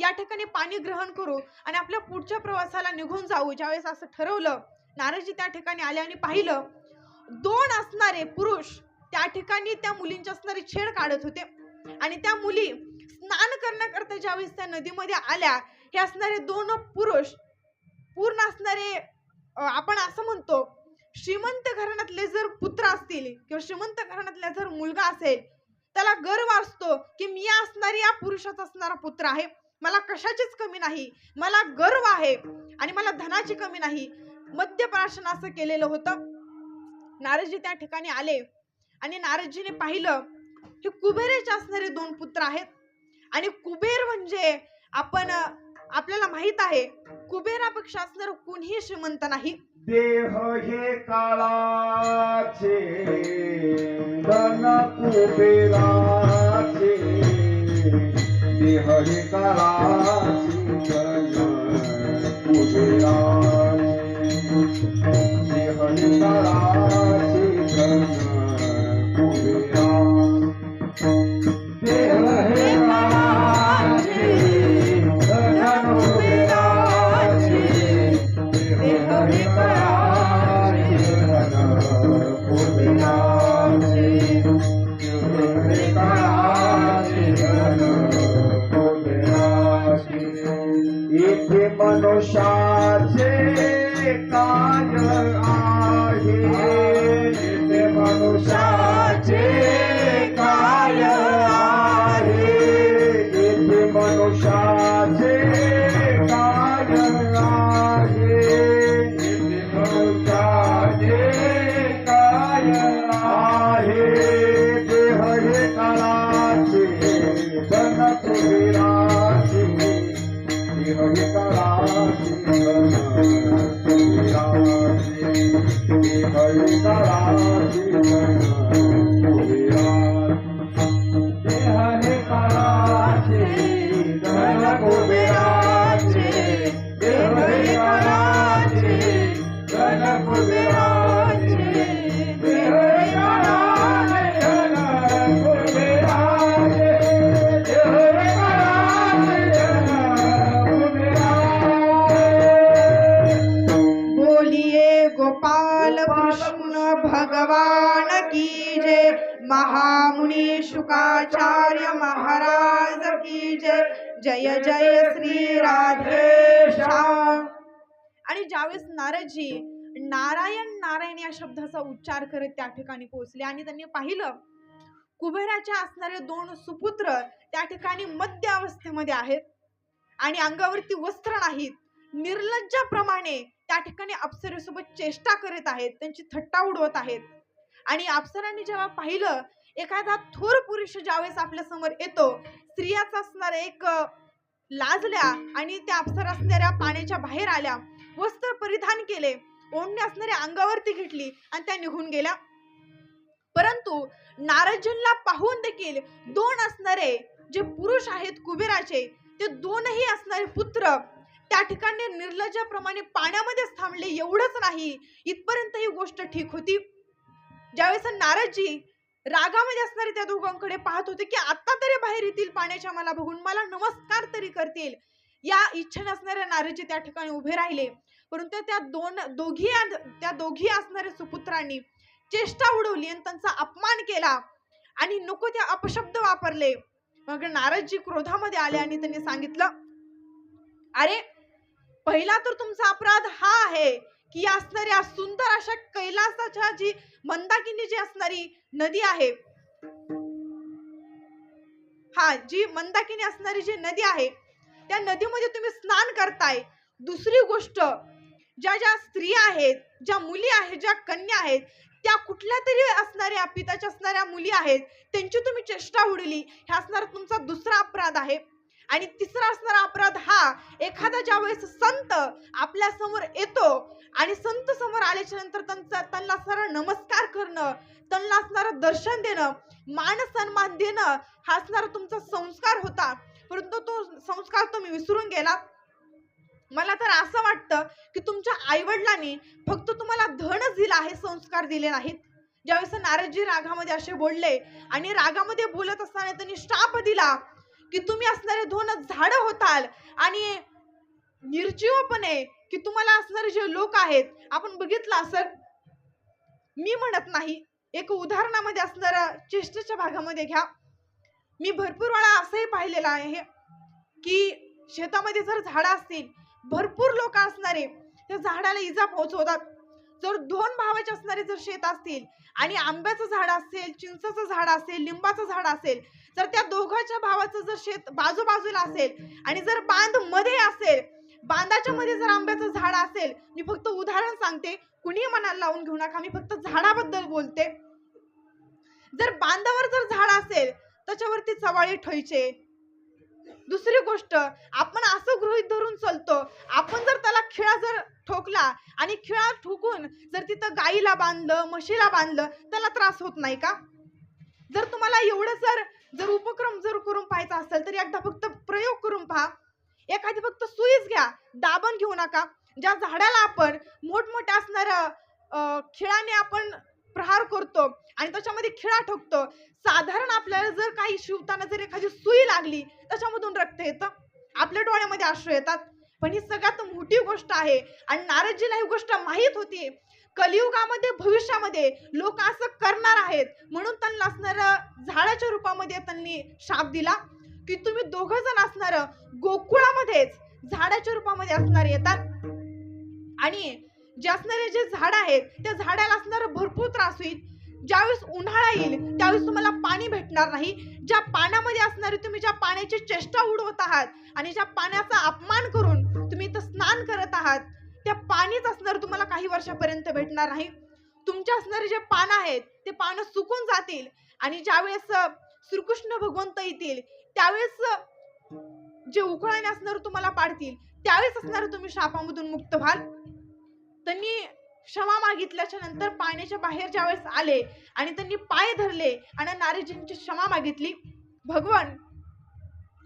या ठिकाणी पाणी ग्रहण करू आणि आपल्या पुढच्या प्रवासाला निघून जाऊ. ज्यावेळेस असं ठरवलं नारदजी त्या ठिकाणी आले आणि पाहिलं दोन असणारे पुरुष त्या ठिकाणी त्या मुलींची असणारे छेड काढत होते. आणि त्या मुली स्नान करण्याकरता ज्यावेळेस त्या नदीमध्ये आल्या हे असणारे दोन पुरुष पूर्ण असणारे आपण असं म्हणतो श्रीमंत घराण्यातले जर पुत्र असतील किंवा श्रीमंत घराण्यातला जर मुलगा असेल त्याला गर्व असतो की मी असणारी या पुरुषाचा असणारा पुत्र आहे. मला कशाचीच कमी नाही मला गर्व आहे आणि मला धनाची कमी नाही. मद्यप्राशन असं केलेलं होतं. नारदजी त्या ठिकाणी आले आणि नारदजीने पाहिलं हे कुबेराचे असणारे दोन पुत्र आहेत. आणि कुबेर म्हणजे आपण आपल्याला माहीत आहे कुबेरापेक्षा असणार कुणीही श्रीमंत नाही. देह हे काळाचे धन कुबेराचे. देह हे काळाचे धन कुबेराचे देह हे इथे की जय. जय जय श्री राधे श्याम आणि ज्यावेळेस नारदजी नारायण नारायण या शब्दाचा उच्चार करत त्या ठिकाणी पोहोचले आणि त्यांनी पाहिलं कुबेराच्या असणारे दोन सुपुत्र त्या ठिकाणी मध्य अवस्थेमध्ये आहेत आणि अंगावरती वस्त्र नाहीत. निर्लज्जाप्रमाणे त्या ठिकाणी अप्सरेसोबत चेष्टा करीत आहेत त्यांची थट्टा उडवत आहेत. आणि अप्सरांनी जेव्हा पाहिलं एखादा थोर पुरुष ज्यावेळेस आपल्यासमोर येतो स्त्रियाचा असणार एक लाजल्या आणि त्या अप्सर असणाऱ्या पाण्याच्या बाहेर आल्या वस्त्र परिधान केले ओढणी असणाऱ्या अंगावरती घेतली आणि त्या निघून गेल्या. परंतु नारदजींना पाहून देखील दोन असणारे जे पुरुष आहेत कुबेराचे ते दोनही असणारे पुत्र त्या ठिकाणी निर्लज्याप्रमाणे पाण्यामध्येच थांबले एवढंच नाही इथपर्यंत ही गोष्ट ठीक होती. ज्यावेळेस नारदजी रागामध्ये असणारे त्या दोघांकडे पाहत होते की आता तरी बाहेर येतील पाण्याच्या मला बघून. मला नमस्कार तरी करतील. या इच्छा नसणाऱ्या नारजी त्या ठिकाणी उभे राहिले. परंतु त्या दोन दोघी त्या दोघी असणाऱ्या सुपुत्रांनी चेष्टा उडवली आणि त्यांचा अपमान केला आणि नको ते अपशब्द वापरले. मग नारदजी क्रोधामध्ये आले आणि त्यांनी सांगितलं अरे पहिला तर तुमचा अपराध हा आहे. की असणाऱ्या सुंदर अशा कैलासाच्या जी मंदाकिनी जी असणारी नदी आहे हा जी मंदाकिनी असणारी जी नदी आहे त्या नदीमध्ये तुम्ही स्नान करताय. दुसरी गोष्ट ज्या ज्या स्त्रिया आहेत ज्या मुली आहेत ज्या कन्या आहेत त्या कुठल्या तरी असणाऱ्या पिताच्या असणाऱ्या मुली आहेत त्यांची तुम्ही चेष्टा उडली. हे असणारा तुमचा दुसरा अपराध आहे. आणि तिसरा असणारा अपराध हा एखादा ज्या वेळेस संत आपल्यासमोर येतो आणि संत समोर आल्याच्यानंतर त्यांचा त्यांना असणारा नमस्कार करणं त्यांना असणारं दर्शन देणं मान सन्मान देणं हा असणारा तुमचा संस्कार होता. परंतु तो संस्कार तुम्ही विसरून गेलात. मला तर असं वाटतं की तुमच्या आईवडिलांनी फक्त तुम्हाला धनच दिला आहे संस्कार दिले नाहीत. ज्यावेळेस नारदजी रागामध्ये असे बोलले आणि रागामध्ये बोलत असताना त्यांनी श्राप दिला की तुम्ही असणारे दोन झाडं होताल आणि निर्जीवपणे की तुम्हाला असणारे जे लोक आहेत आपण बघितलं सर मी म्हणत नाही. एक उदाहरणामध्ये असणाऱ्या चेष्टेच्या भागामध्ये घ्या. मी भरपूर वेळा असंही पाहिलेलं आहे की शेतामध्ये जर झाडं असतील भरपूर लोक असणारे त्या झाडाला इजा पोहोचवतात. जर दोन भावाचे असणारे जर शेत असतील आणि आंब्याचं झाड असेल चिंचाचं झाड असेल लिंबाचं झाड असेल जर त्या दोघांच्या भावाचं जर शेत बाजूबाजूला असेल आणि जर बांधमध्ये असेल बांधाच्या मध्ये जर आंब्याचं झाड असेल मी फक्त उदाहरण सांगते. कुणी मनाला लावून घेऊ नका. मी फक्त झाडाबद्दल बोलते. जर बांधावर जर झाड असेल त्याच्यावरती चवाळी ठेवायचे. दुसरी गोष्ट आपण असं गृहित धरून चलतो आपण जर त्याला खिळा जर ठोकला आणि खिळा ठोकून जर तिथं गाईला बांधलं म्हशीला बांधलं त्याला त्रास होत नाही का? जर तुम्हाला एवढं जर जर उपक्रम जर करून पाहायचा असेल तर एकदा फक्त प्रयोग करून पहा. एखादी फक्त सुईच घ्या. दाबण घेऊ नका. ज्या झाडाला आपण मोठमोठ्या असणाऱ्या खिळाने आपण प्रहार करतो आणि त्याच्यामध्ये खिळा ठोकतो साधारण आपल्याला जर काही शिवताना जर एखादी सुई लागली त्याच्यामधून रक्त येतं. आपल्या डोळ्यामध्ये आश्रय येतात. पण ही सगळ्यात मोठी गोष्ट आहे. आणि नारदजीला ही गोष्ट माहीत होती. कलियुगामध्ये भविष्यामध्ये लोक असं करणार आहेत. म्हणून त्यांना असणारं झाडाच्या रूपामध्ये त्यांनी शाप दिला. की तुम्ही दोघ जण असणार गोकुळामध्येच झाडाच्या रूपामध्ये असणार येतात. आणि जे असणारे जे झाड आहेत त्या झाडाला असणार भरपूर त्रास होईल. ज्यावेळेस उन्हाळा येईल त्यावेळेस तुम्हाला पाणी भेटणार नाही. ज्या पाण्यामध्ये असणारे तुम्ही ज्या पाण्याची चेष्टा उडवत आहात आणि ज्या पाण्याचा अपमान करून तुम्ही इथं स्नान करत आहात त्या पाणीच असणार तुम्हाला काही वर्षापर्यंत भेटणार नाही. तुमच्या असणारे जे पान आहेत ते पानं सुकून जातील आणि ज्यावेळेस श्रीकृष्ण भगवंत येतील त्यावेळेस जे उकळाने असणार तुम्हाला पाडतील त्यावेळेस असणार तुम्ही शापामधून मुक्त व्हाल. त्यांनी क्षमा मागितल्याच्या नंतर पाण्याच्या बाहेर ज्यावेळेस आले आणि त्यांनी पाय धरले आणि नारदजींची क्षमा मागितली. भगवान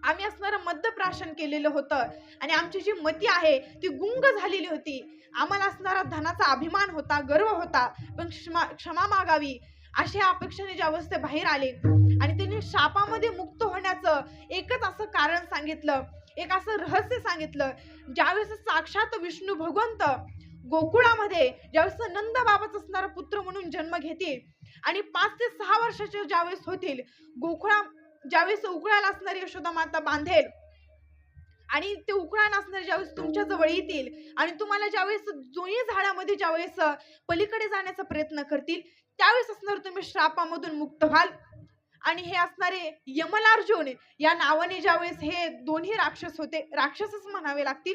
आम्ही मद्यप्राशन केलेलं होतं. आणि आमची जी मती आहे ती गुंग झालेली होती. आम्हाला असणारा धनाचा अभिमान होता गर्व होता. पण क्षमा क्षमा मागावी अशा अपेक्षेने ज्यावेळेस ते बाहेर आले. आणि त्यांनी शापामध्ये मुक्त होण्याचं एकच असं कारण सांगितलं. एक असं रहस्य सांगितलं. ज्यावेळेस साक्षात विष्णू भगवंत गोकुळामध्ये ज्यावेळेस नंद बाबाच असणारा पुत्र म्हणून जन्म घेतील आणि पाच ते सहा वर्षाचे ज्यावेळेस होतील गोकुळा ज्यावेळेस उकळायला असणारी यशोदा माता बांधेल आणि ते उकळा असणारे ज्यावेळेस तुमच्या जवळ येतील आणि तुम्हाला ज्यावेळेस दोन्ही झाडामध्ये ज्यावेळेस पलीकडे जाण्याचा प्रयत्न करतील त्यावेळेस असणार तुम्ही श्रापामधून मुक्त व्हाल. आणि हे असणारे यमलार्जुन या नावाने ज्यावेळेस हे दोन्ही राक्षस होते राक्षसच म्हणावे लागतील.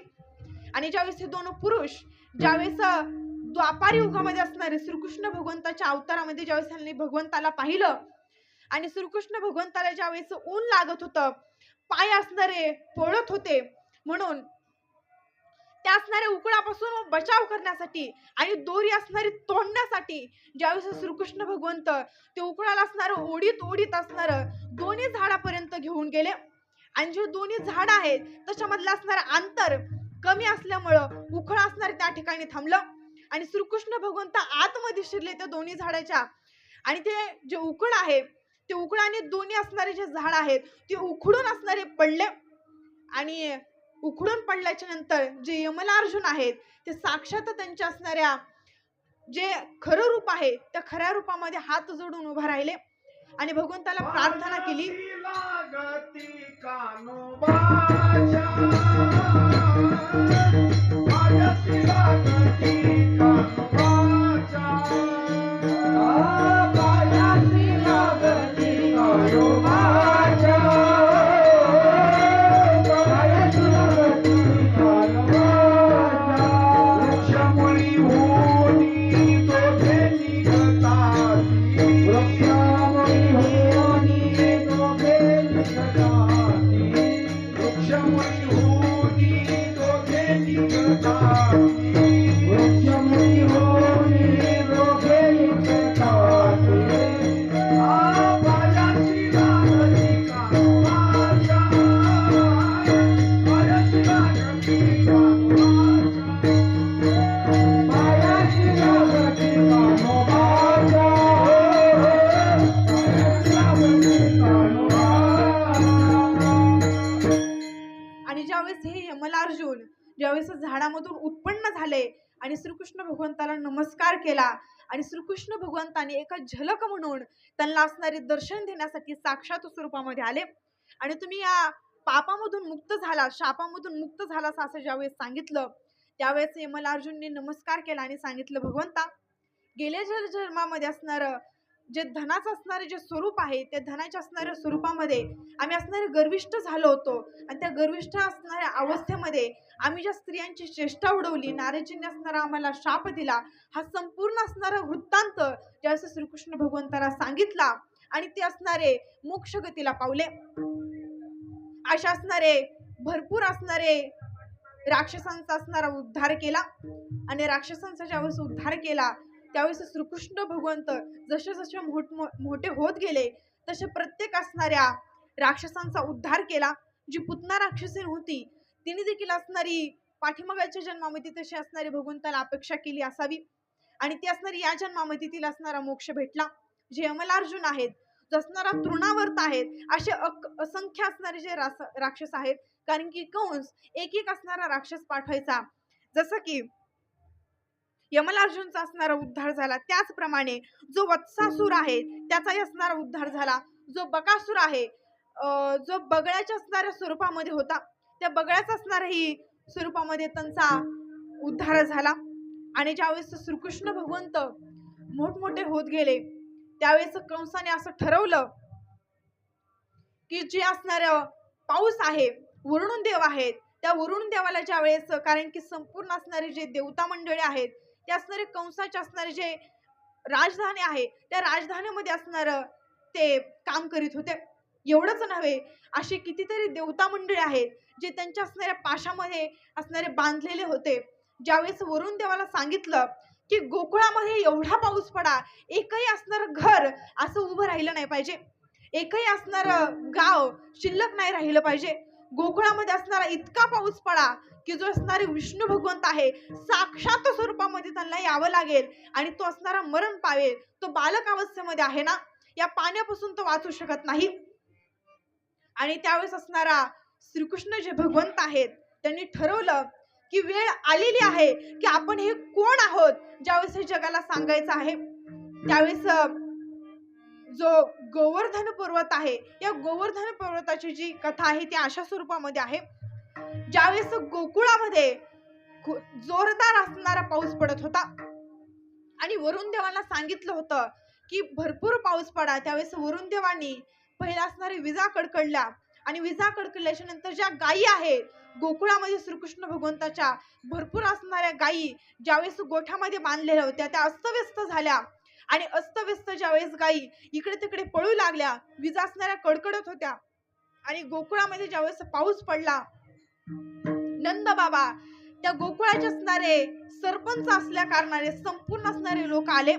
आणि ज्यावेळेस हे दोन पुरुष ज्यावेळेस द्वापारी युगामध्ये असणारे श्रीकृष्ण भगवंताच्या अवतारामध्ये ज्यावेळेस त्यांनी भगवंताला पाहिलं आणि श्रीकृष्ण भगवंताला ज्यावेळेस ऊन लागत होतं पाय असणारे पळत होते. म्हणून त्या असणाऱ्या उकळापासून बचाव करण्यासाठी आणि दोरी असणारी तोडण्यासाठी ज्यावेळेस श्रीकृष्ण भगवंत ते उकळाला असणारं ओढीत ओढीत असणारं दोन्ही झाडापर्यंत घेऊन गेले. आणि जे दोन्ही झाड आहेत त्याच्यामधलं असणारं अंतर कमी असल्यामुळं उखळ असणार त्या ठिकाणी थांबलं. आणि श्रीकृष्ण भगवंत आतमध्ये शिरले त्या दोन्ही झाडाच्या. आणि ते जे उकळ आहे ते उकळाने दोन्ही असणारे जे झाड आहेत ते उखडून असणारे पडले आणि उखडून पडल्याच्या नंतर जे यमलार्जुन आहेत ते साक्षात त्यांच्या असणाऱ्या जे खरं रूप आहे त्या खऱ्या रूपामध्ये हात जोडून उभा राहिले आणि भगवंताला प्रार्थना केली. केला. आणि श्रीकृष्ण भगवंताने एका झलक म्हणून त्यांना असणारे दर्शन देण्यासाठी साक्षात स्वरूपामध्ये आले. आणि तुम्ही या पापामधून मुक्त झाला शापामधून मुक्त झालास असं ज्यावेळेस सांगितलं त्यावेळेस यमलार्जुनने नमस्कार केला आणि सांगितलं भगवंता गेल्या जन्मामध्ये असणारं जे धनाचं असणारे जे स्वरूप आहे त्या धनाच्या असणाऱ्या स्वरूपामध्ये आम्ही असणारे गर्विष्ठ झालो होतो. आणि त्या गर्विष्ठ असणाऱ्या अवस्थेमध्ये आम्ही ज्या स्त्रियांची चेष्टा उडवली नारजींनी असणारा आम्हाला शाप दिला हा संपूर्ण असणारा वृत्तांत ज्यावेळेस श्रीकृष्ण भगवंताला सांगितला आणि ते असणारे मोक्षगतीला पावले. अशा असणारे भरपूर असणारे राक्षसांचा असणारा उद्धार केला. आणि राक्षसांचा ज्यावेळेस उद्धार केला त्यावेळेस श्रीकृष्ण भगवंत जसे जसे मोठ मोठे होत गेले तसे प्रत्येक असणाऱ्या राक्षसांचा उद्धार केला. जी पुतना राक्षसीन होती तिने देखील असणारी पाठीमागाच्या जन्मामध्ये तशी असणारी भगवंताला अपेक्षा केली असावी. आणि ती असणारी या जन्मामध्ये तिला असणारा मोक्ष भेटला. जे अमलार्जुन आहेत जो असणारा तृणावर्त आहेत असे अक असंख्य असणारे जे रास राक्षस आहेत कारण की कंस एक एक असणारा राक्षस पाठवायचा. जसं की यमलार्जुनचा असणारा उद्धार झाला. त्याचप्रमाणे जो वत्सासूर आहे त्याचाही असणारा उद्धार झाला. जो बकासूर आहे जो बगळ्याच्या असणाऱ्या स्वरूपामध्ये होता त्या बगळ्याचा असणाराही स्वरूपामध्ये त्यांचा उद्धार झाला. आणि ज्यावेळेस श्रीकृष्ण भगवंत मोठमोठे होत गेले त्यावेळेस कंसाने असं ठरवलं की जे असणार पाऊस आहे वरुण देव आहेत. त्या वरुण देवाला ज्या वेळेस कारण की संपूर्ण असणारे जे देवता मंडळी आहेत ते असणारे कंसाचे असणारे जे राजधानी आहे त्या राजधानीमध्ये असणार ते काम करीत होते. एवढंच नव्हे असे कितीतरी देवता मंडळी आहेत जे त्यांच्या असणाऱ्या पाशामध्ये असणारे बांधलेले होते. ज्यावेळेस वरुण देवाला सांगितलं की गोकुळामध्ये एवढा पाऊस पडा एकही असणार घर असं उभं राहिलं नाही पाहिजे. एकही असणार गाव शिल्लक नाही राहिलं पाहिजे. गोकुळामध्ये असणारा इतका पाऊस पडा की जो असणारे विष्णू भगवंत आहे साक्षात स्वरूपामध्ये त्यांना यावं लागेल आणि तो असणारा मरण पावेल तो बालक अवस्थेमध्ये आहे ना या पाण्यापासून तो वाचू शकत नाही. आणि त्यावेळेस असणारा श्रीकृष्ण जे भगवंत आहेत त्यांनी ठरवलं की वेळ आलेली आहे की आपण हे कोण आहोत ज्यावेळेस हे जगाला सांगायचं आहे. त्यावेळेस जो गोवर्धन पर्वत आहे या गोवर्धन पर्वताची जी कथा आहे ती अशा स्वरूपामध्ये आहे. ज्यावेळेस गोकुळामध्ये जोरदार असणारा पाऊस पडत होता आणि वरुण देवाला सांगितलं होतं की भरपूर पाऊस पडा. त्यावेळेस वरुण देवांनी पहिला असणारे विजा कडकडल्या आणि विजा कडकडल्याच्या नंतर ज्या गायी आहेत गोकुळामध्ये श्रीकृष्ण भगवंताच्या भरपूर असणाऱ्या गायी ज्यावेळेस गोठ्यामध्ये बांधलेल्या होत्या त्या अस्तव्यस्त झाल्या. आणि अस्तव्यस्त ज्यावेळेस गायी इकडे तिकडे पळू लागल्या विजा असणाऱ्या कडकडत होत्या. आणि गोकुळामध्ये ज्यावेळेस पाऊस पडला नंद बाबा त्या गोकुळाचे असणारे सरपंच असल्या कारणाने संपूर्ण असणारे लोक आले.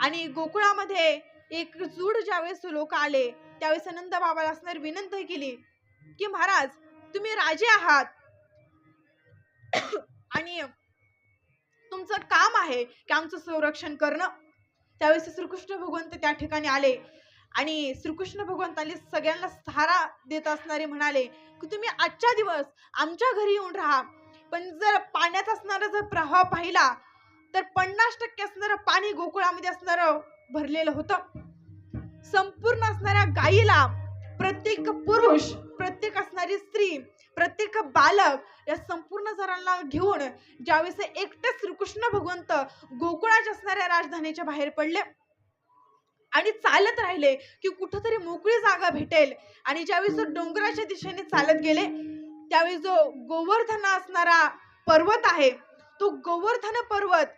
आणि गोकुळामध्ये एक जूड ज्यावेळेस लोक आले त्यावेळेस नंद बाबाला असणारी विनंती केली की महाराज तुम्ही राजे आहात. आणि तुमचं काम आहे की आमचं संरक्षण करणं. त्यावेळेस श्रीकृष्ण भगवंत त्या ठिकाणी आले. आणि श्रीकृष्ण भगवंताने सगळ्यांना सहारा देत असणारे म्हणाले की तुम्ही आजच्या दिवस आमच्या घरी येऊन राहा. पण जर पाण्यात असणारा जर प्रवाह पाहिला तर पन्नास टक्के असणारं पाणी गोकुळामध्ये असणारं भरलेलं होतं. संपूर्ण असणाऱ्या गायीला प्रत्येक पुरुष प्रत्येक असणारी स्त्री प्रत्येक बालक या संपूर्ण जरांना घेऊन ज्यावेळेस एकटे श्रीकृष्ण भगवंत गोकुळाच्या असणाऱ्या राजधानीच्या बाहेर पडले आणि चालत राहिले की कुठंतरी मोकळी जागा भेटेल आणि ज्यावेळेस जो डोंगराच्या दिशेने चालत गेले त्यावेळी जो गोवर्धन असणारा पर्वत आहे तो गोवर्धन पर्वत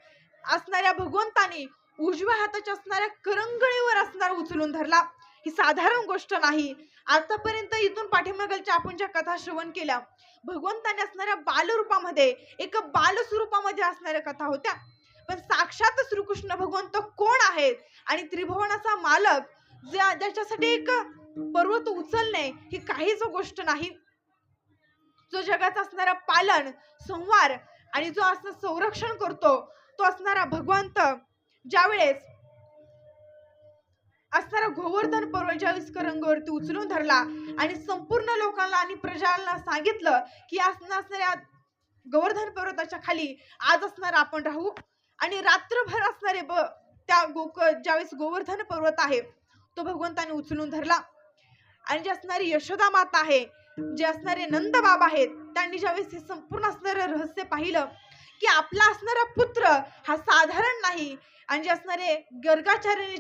असणाऱ्या भगवंतानी उजव्या हाताच्या असणाऱ्या करंगळीवर असणारा उचलून धरला. ही साधारण गोष्ट नाही. आतापर्यंत इथून पाठीमागलच्या आपण ज्या कथा श्रवण केल्या भगवंताने असणाऱ्या बालरूपामध्ये एक बाल स्वरूपामध्ये असणाऱ्या कथा होत्या. पण साक्षात श्रीकृष्ण भगवंत कोण आहेत? आणि त्रिभुवनाचा मालक ज्या ज्याच्यासाठी एक पर्वत उचलणे ही काहीच गोष्ट नाही. जो जगाचा असणारा पालन संवार आणि जो असं संरक्षण करतो तो असणारा भगवंत. ज्यावेळेस असणारा गोवर्धन पर्वत ज्यावेळेस उचलून धरला आणि संपूर्ण लोकांना आणि प्रजाला सांगितलं की असणं असणाऱ्या गोवर्धन पर्वताच्या खाली आज असणार आपण राहू. आणि रात्रभर असणारे ब त्या गोक ज्यावेळेस गोवर्धन पर्वत आहे तो भगवंताने उचलून धरला. आणि जे असणारी यशोदा माता आहे जे असणारे नंद बाबा आहेत त्यांनी ज्यावेळेस हे संपूर्ण असणारं रहस्य पाहिलं की आपला असणारा पुत्र हा साधारण नाही. आणि जे असणारे गर्गाचार्याने जे